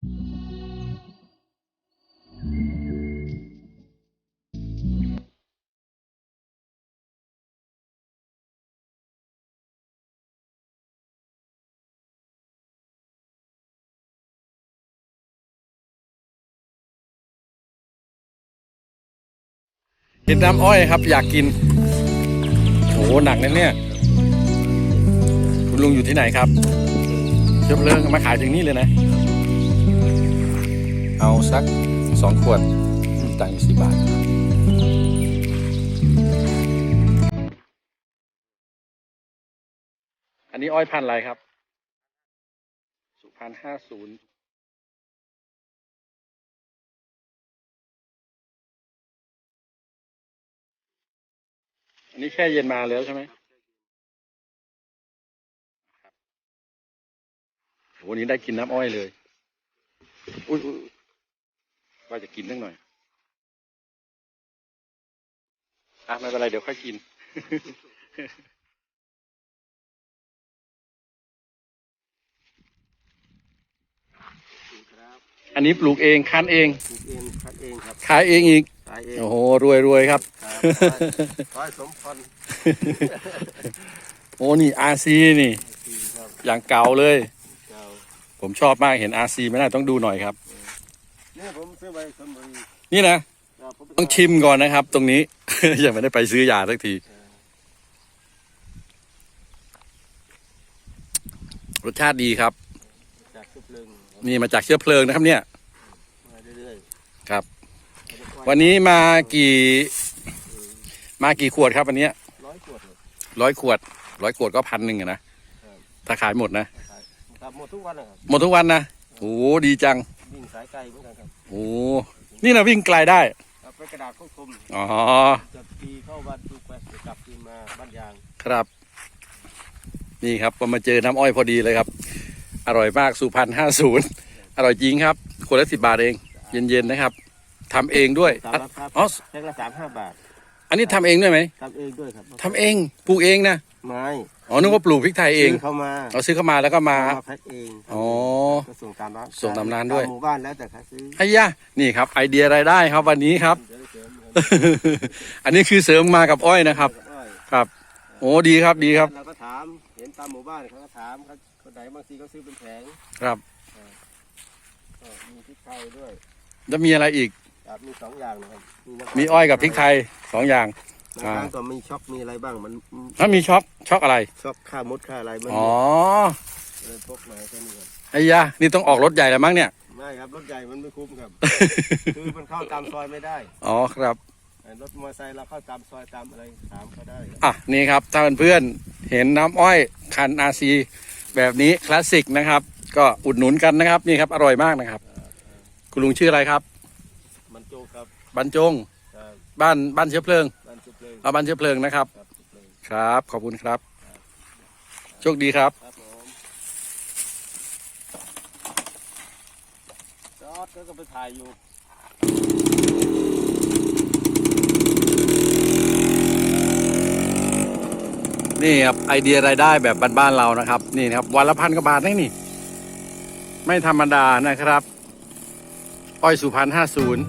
เห็นน้ำอ้อยครับ อยากกินโอ้หนักนะเนี่ย คุณลุงอยู่ที่ไหนครับเชื้อเพลิงมาขายถึงนี่เลยนะ เอาสักสองขวดตังค์อยู่สิบบาทอันนี้อ้อยพันธุ์อะไรครับ สุพรรณห้าศูนย์อันนี้แช่เย็นมาแล้วใช่ไหมโหวันนี้ได้กินน้ำอ้อยเลย อุ้ยอุ๊ยอุ๊ย ว่าจะกินสักหน่อยอะไม่เป็นไรเดี๋ยวค่อยกินครับอันนี้ปลูกเองคั้นเองปลูกเองคัดเองครับขายเองอีก ขายเองโอ้โห รวยรวยครับ ครับร้อยสมพรโอ้นี่อาซีนี่สี่ครับอย่างเก่าเลย เจ้า ผมชอบมากเห็นอาซีไม่ได้ต้องดูหน่อยครับ เนี่ยผมซื้อไปสมบูรณ์นี่นะครับผมไปต้องชิมก่อนนะครับ ตรงนี้ ยังไม่ได้ไปซื้อยาสักที รสชาติดีครับจากซุปเลิงนี่มาจากเชื้อเพลิงนะครับ เนี่ยมาเรื่อยครับๆวันนี้มากี่ มากี่ขวดครับวันเนี้ยร้อยขวดเลยร้อยขวดร้อยขวดก็พันหนึ่งอะนะถ้าขายหมดนะขายครับหมดทุกวันนะครับหมดทุกวันนะโอ้โหดีจัง วิ่งสายไกลเหมือนกันครับโอ้โหนี่นะวิ่งไกลได้เอาไปกระดาษควบคุมอ๋อจะตีเข้าบ้านทุกไปจะกลับคืนมาบ้านยางครับ นี่ครับก็มาเจอน้ำอ้อยพอดีเลยครับ อร่อยมากสุพรรณห้าศูนย์อร่อยจริงครับคนละสิบบาทเอง เย็นๆนะครับทำเองด้วยตามอะราคาอ๋อแพ็คละสามห้าบาท อันนี้ทำเองด้วยไหมทำเองด้วยครับทำเองปลูกเองนะ ไม้อ๋อนึกว่าปลูกพริกไทยเองซื้เข้ามาเราซื้อเข้ามาแล้วก็มา เอามาแพ็คเองอ๋อ ก็ส่งตามร้านส่งตามร้านด้วย หมู่บ้านแล้วแต่ใครซื้อ ไอ้ยะนี่ครับ ไอเดียรายได้ครับวันนี้ครับเดี๋ยวเสริมอันนี้คือเสริมมากับอ้อยนะครับอ้อยครับ โอ้ดีครับดีครับ เราก็ถาม เห็นตามหมู่บ้านเขาก็ถามเขาคนไหนบางทีก็ซื้อเป็นแผงครับ ก็มีพริกไทยด้วยแล้วมีอะไรอีก ครับมีสองอย่างนะครับน้ำมีอ้อยกับพริกไทยสองอย่าง บางครั้งก็มีช็อกมีอะไรบ้างมันถ้ามีช็อกช็อกอะไร ช็อกค่ามดค่าอะไรมันอ๋อเลยพกมาแค่นี้ครับไอ้ยะนี่ต้องออกรถใหญ่แล้วมั้งเนี่ยไม่ครับรถใหญ่มันไม่คุ้มครับ คือมันเข้าตามซอยไม่ได้อ๋อครับรถมอเตอร์ไซค์เราเข้าตามซอยตามอะไรถามเขาได้ครับอะนี่ครับถ้าเพื่อนๆเห็นน้ำอ้อยคันอาซีแบบนี้คลาสสิกนะครับ ก็อุดหนุนกันนะครับนี่ครับอร่อยมากนะครับ คุณลุงชื่ออะไรครับมันโจครับบรรจงครับบ้านบ้านเชื้อเพลิงบ้านจุบ เลยเอาบ้านเชื้อเพลิงนะครับครับจุบเลยครับ ขอบคุณครับ โชคดีครับครับผมจอดก็ก็ไปถ่ายอยู่นี่ครับไอเดียรายได้แบบบ้านๆเรานะครับ นี่นะครับ วันละพันกว่าบาทนี่นี่ ไม่ธรรมดานะครับ อ้อยสุพรรณห้าศูนย์